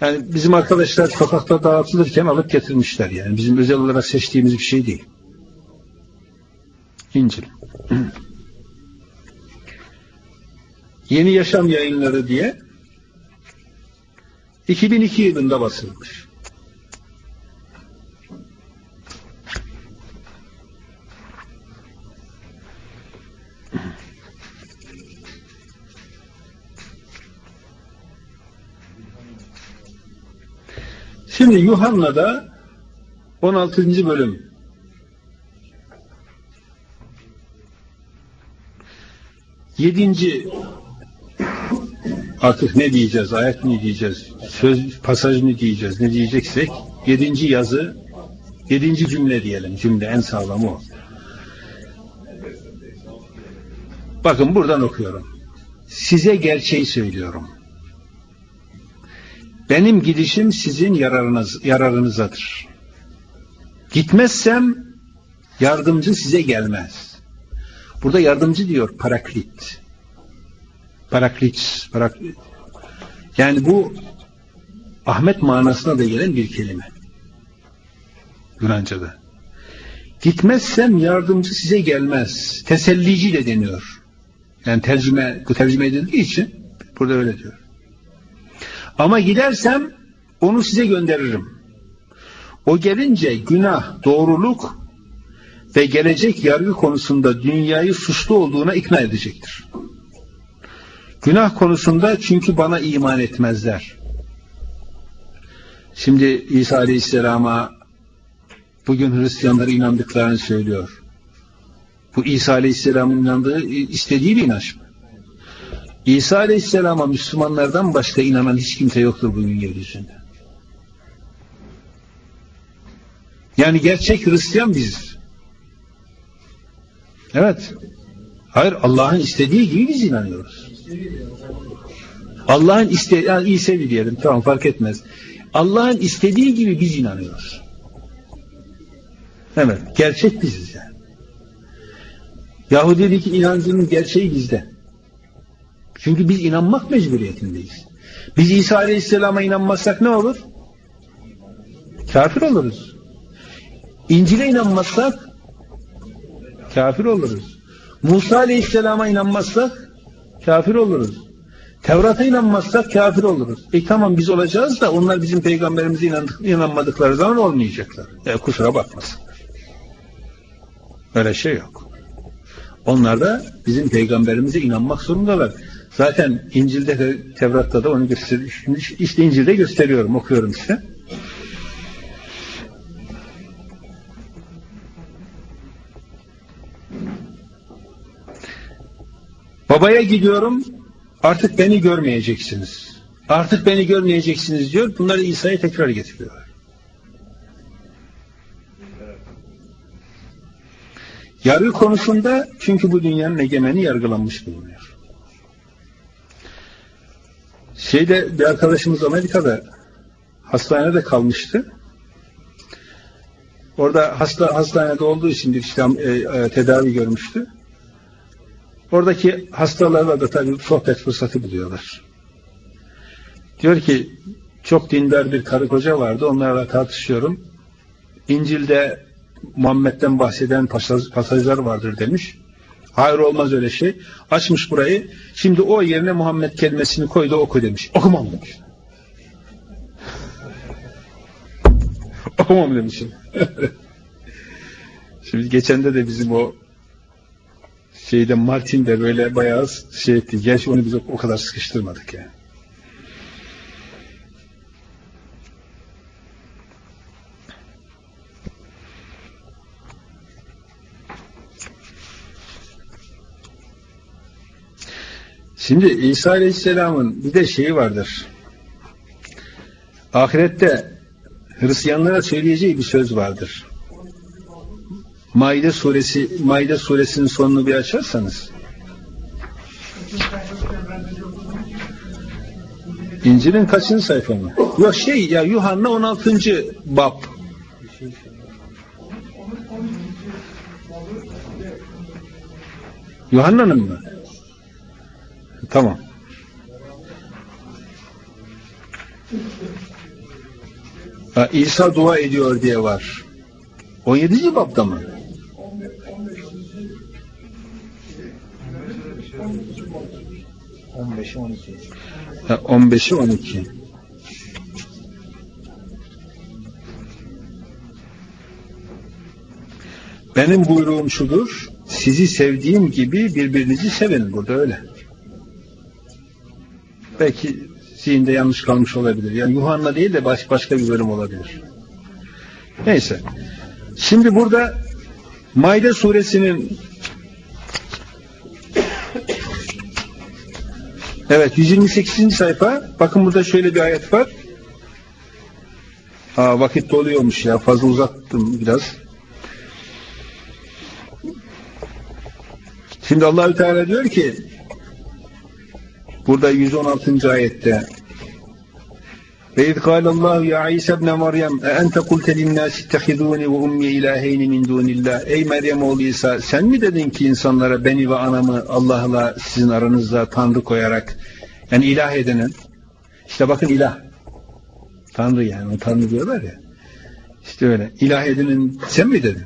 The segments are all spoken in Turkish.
Yani bizim arkadaşlar sokakta dağıtılırken alıp getirmişler yani. Bizim özel olarak seçtiğimiz bir şey değil. İncil. Yeni Yaşam Yayınları diye 2002 yılında basılmış. Şimdi Yuhanna'da 16. bölüm Yedinci artık ne diyeceğiz, ayet mi diyeceğiz, söz, pasaj mı diyeceğiz, ne diyeceksek yedinci yazı, yedinci cümle diyelim, cümle en sağlamı o. Bakın buradan okuyorum. Size gerçeği söylüyorum. Benim gidişim sizin yararınız, yararınızadır. Gitmezsem yardımcı size gelmez. Burada yardımcı diyor paraklit. Paraklit, paraklit. Yani bu Ahmet manasına da gelen bir kelime. Yunanca'da. Gitmezsem yardımcı size gelmez. Tesellici de deniyor. Yani tercüme, bu tercüme edildiği için burada öyle diyor. Ama gidersem onu size gönderirim. O gelince günah, doğruluk ve gelecek yargı konusunda dünyayı suçlu olduğuna ikna edecektir. Günah konusunda çünkü bana iman etmezler. Şimdi İsa Aleyhisselam'a bugün Hristiyanları inandıklarını söylüyor. Bu İsa Aleyhisselam'ın inandığı, istediği bir inanç mı? İsa Aleyhisselam'a Müslümanlardan başka inanan hiç kimse yoktur bugün yeryüzünde. Yani gerçek Hristiyan biziz. Evet. Hayır Allah'ın istediği gibi biz inanıyoruz. Allah'ın istediği, yani İsevi diyelim tamam fark etmez. Allah'ın istediği gibi biz inanıyoruz. Evet, gerçek biziz yani. Yahudideki inancının gerçeği bizde. Çünkü biz inanmak mecburiyetindeyiz. Biz İsa Aleyhisselam'a inanmazsak ne olur? Kafir oluruz. İncil'e inanmazsak kafir oluruz. Musa Aleyhisselam'a inanmazsak kafir oluruz. Tevrat'a inanmazsak kafir oluruz. E tamam biz olacağız da onlar bizim peygamberimize inandık, inanmadıkları zaman olmayacaklar. E, kusura bakmasın. Öyle şey yok. Onlar da bizim peygamberimize inanmak zorundalar. Zaten İncil'de de Tevrat'ta da onu gösteriyor. İşte İncil'de gösteriyorum, okuyorum size. Babaya gidiyorum, artık beni görmeyeceksiniz. Artık beni görmeyeceksiniz diyor. Bunları İsa'ya tekrar getiriyorlar. Yargı konusunda çünkü bu dünyanın egemeni yargılanmış bulunuyor. Şeyde bir arkadaşımız Amerika'da hastanede kalmıştı. Orada hasta hastanede olduğu için bir işte, e, tedavi görmüştü. Oradaki hastalarla da tabii sohbet fırsatı buluyorlar. Diyor ki çok dindar bir karı koca vardı. Onlarla tartışıyorum. İncil'de Muhammed'den bahseden pasajlar vardır demiş. Hayır olmaz öyle şey. Açmış burayı. Şimdi o yerine Muhammed kelimesini koydu oku demiş. Okumam demiş. Okumam demişim. Şimdi geçende de bizim o şeyde Martin de böyle bayağı şey etti. Gerçi onu biz o kadar sıkıştırmadık yani. Şimdi İsa Aleyhisselam'ın bir de şeyi vardır. Ahirette Hristiyanlara söyleyeceği bir söz vardır. Maide suresi Maide suresinin sonunu bir açarsanız İncil'in kaçıncı sayfa mı? Yok şey ya Yuhanna 16. bab. Yuhanna'nın mı? Tamam. Ha, İsa dua ediyor diye var. 17. babda mı? 15'i 12. Ha, 15'i 12. Benim buyruğum şudur. Sizi sevdiğim gibi birbirinizi sevin. Burada öyle. Belki zihinde yanlış kalmış olabilir. Yani Yuhanna değil de baş, başka bir bölüm olabilir. Neyse. Şimdi burada Maide suresinin Evet 128. sayfa. Bakın burada şöyle bir ayet var. Aa, vakit doluyormuş ya. Fazla uzattım biraz. Şimdi Allahü Teala diyor ki burada 116. ayette. Ve iz kâlallahu ya İsa ibn Meryem e ente kulte linnâsi ittehidûni ve ummi ilâheyni min dûnillah Ey Meryem oğlu İsa sen mi dedin ki insanlara beni ve anamı Allah'la sizin aranızda Tanrı koyarak yani ilah edinin işte bakın ilah. Tanrı yani o Tanrı diyorlar ya. İşte öyle. İlah edinin sen mi dedin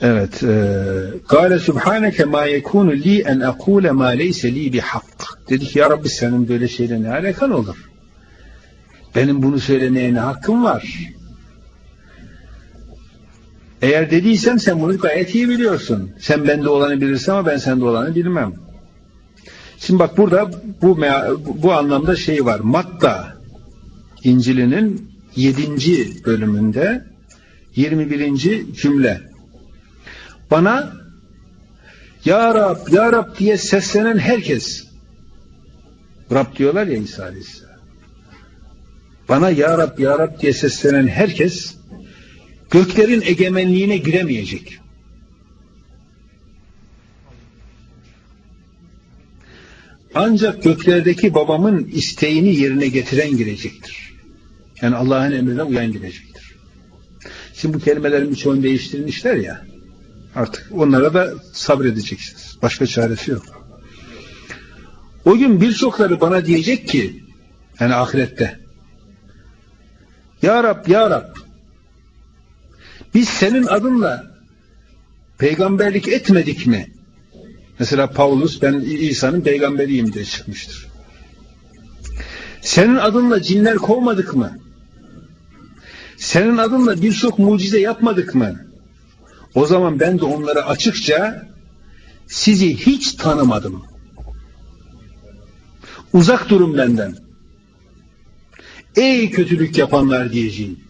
Evet. Kale subhaneke ma yekunu li en akule ma leyse li bihak. Dedi ki ya Rabbi senin böyle şeyle ne alakan olur? Benim bunu söylemeye ne hakkım var? Eğer dediysem sen bunu gayet iyi biliyorsun. Sen bende olanı bilirsin ama ben sende olanı bilmem. Şimdi bak burada bu bu anlamda şey var. Matta İncil'inin 7. bölümünde 21. cümle bana Ya Rab, Ya Rab diye seslenen herkes Rab diyorlar ya İsa. Bana Ya Rab, Ya Rab diye seslenen herkes göklerin egemenliğine giremeyecek. Ancak göklerdeki babamın isteğini yerine getiren girecektir. Yani Allah'ın emrine uyan girecektir. Şimdi bu kelimelerin birçoğunu değiştirmişler ya. Artık onlara da sabredeceksiniz. Başka çaresi yok. O gün birçokları bana diyecek ki yani ahirette Ya Rab, Ya Rab biz senin adınla peygamberlik etmedik mi? Mesela Paulus ben İsa'nın peygamberiyim diye çıkmıştır. Senin adınla cinler kovmadık mı? Senin adınla birçok mucize yapmadık mı? O zaman ben de onlara açıkça sizi hiç tanımadım. Uzak durun benden. Ey kötülük yapanlar diyeceğim.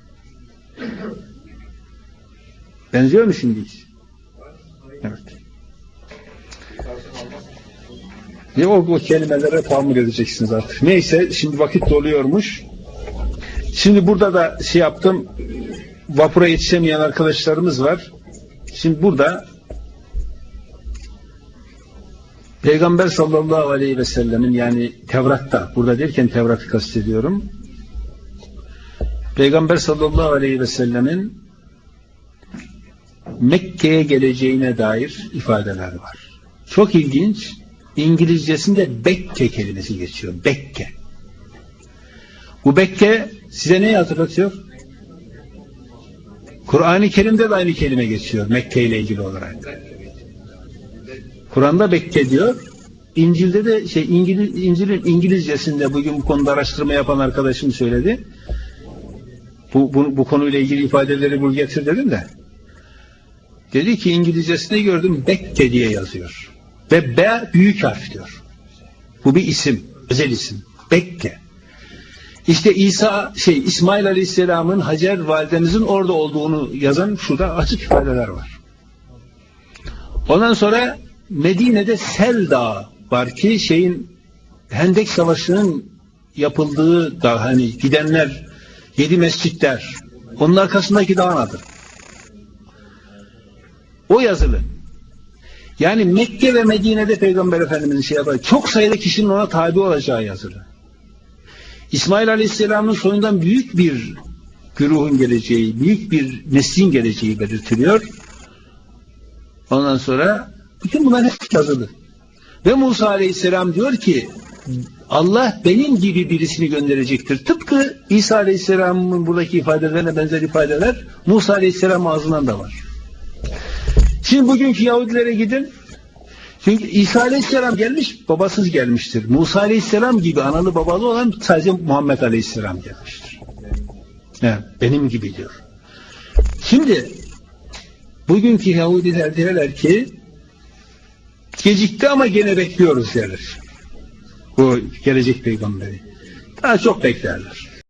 Benziyor mu şimdi hiç? Evet. Ne o, o kelimelere tahammül edeceksiniz artık. Neyse şimdi vakit doluyormuş. Şimdi burada da şey yaptım. Vapura yetişemeyen arkadaşlarımız var. Şimdi burada Peygamber sallallahu aleyhi ve sellemin yani Tevrat'ta, burada derken Tevrat'ı kastediyorum. Peygamber sallallahu aleyhi ve sellemin Mekke'ye geleceğine dair ifadeler var. Çok ilginç. İngilizcesinde Bekke kelimesi geçiyor. Bekke. Bu Bekke size neyi hatırlatıyor? Kur'an-ı Kerim'de de aynı kelime geçiyor Mekke ile ilgili olarak. Kur'an'da Bekke diyor. İncil'de de şey İngiliz, İncil'in İngilizcesinde bugün bu konuda araştırma yapan arkadaşım söyledi. Bu, bu, bu konuyla ilgili ifadeleri bul getir dedim de. Dedi ki İngilizcesinde gördüm Bekke diye yazıyor. Ve B büyük harf diyor. Bu bir isim, özel isim. Bekke. İşte İsa şey İsmail Aleyhisselam'ın Hacer validemizin orada olduğunu yazan şurada açık ifadeler var. Ondan sonra Medine'de Sel Dağı var ki şeyin Hendek Savaşı'nın yapıldığı dağ hani gidenler yedi mescitler onun arkasındaki dağın adı. O yazılı. Yani Mekke ve Medine'de Peygamber Efendimiz'in şey yapar. Çok sayıda kişinin ona tabi olacağı yazılı. İsmail Aleyhisselam'ın soyundan büyük bir güruhun geleceği, büyük bir neslin geleceği belirtiliyor. Ondan sonra bütün bunlar hep yazılı. Ve Musa Aleyhisselam diyor ki Allah benim gibi birisini gönderecektir. Tıpkı İsa Aleyhisselam'ın buradaki ifadelerine benzer ifadeler Musa Aleyhisselam ağzından da var. Şimdi bugünkü Yahudilere gidin. Çünkü İsa Aleyhisselam gelmiş, babasız gelmiştir. Musa Aleyhisselam gibi analı babalı olan sadece Muhammed Aleyhisselam gelmiştir. Yani benim gibi diyor. Şimdi bugünkü Yahudiler diyorlar ki gecikti ama gene bekliyoruz derler. Bu gelecek peygamberi. Daha çok beklerler.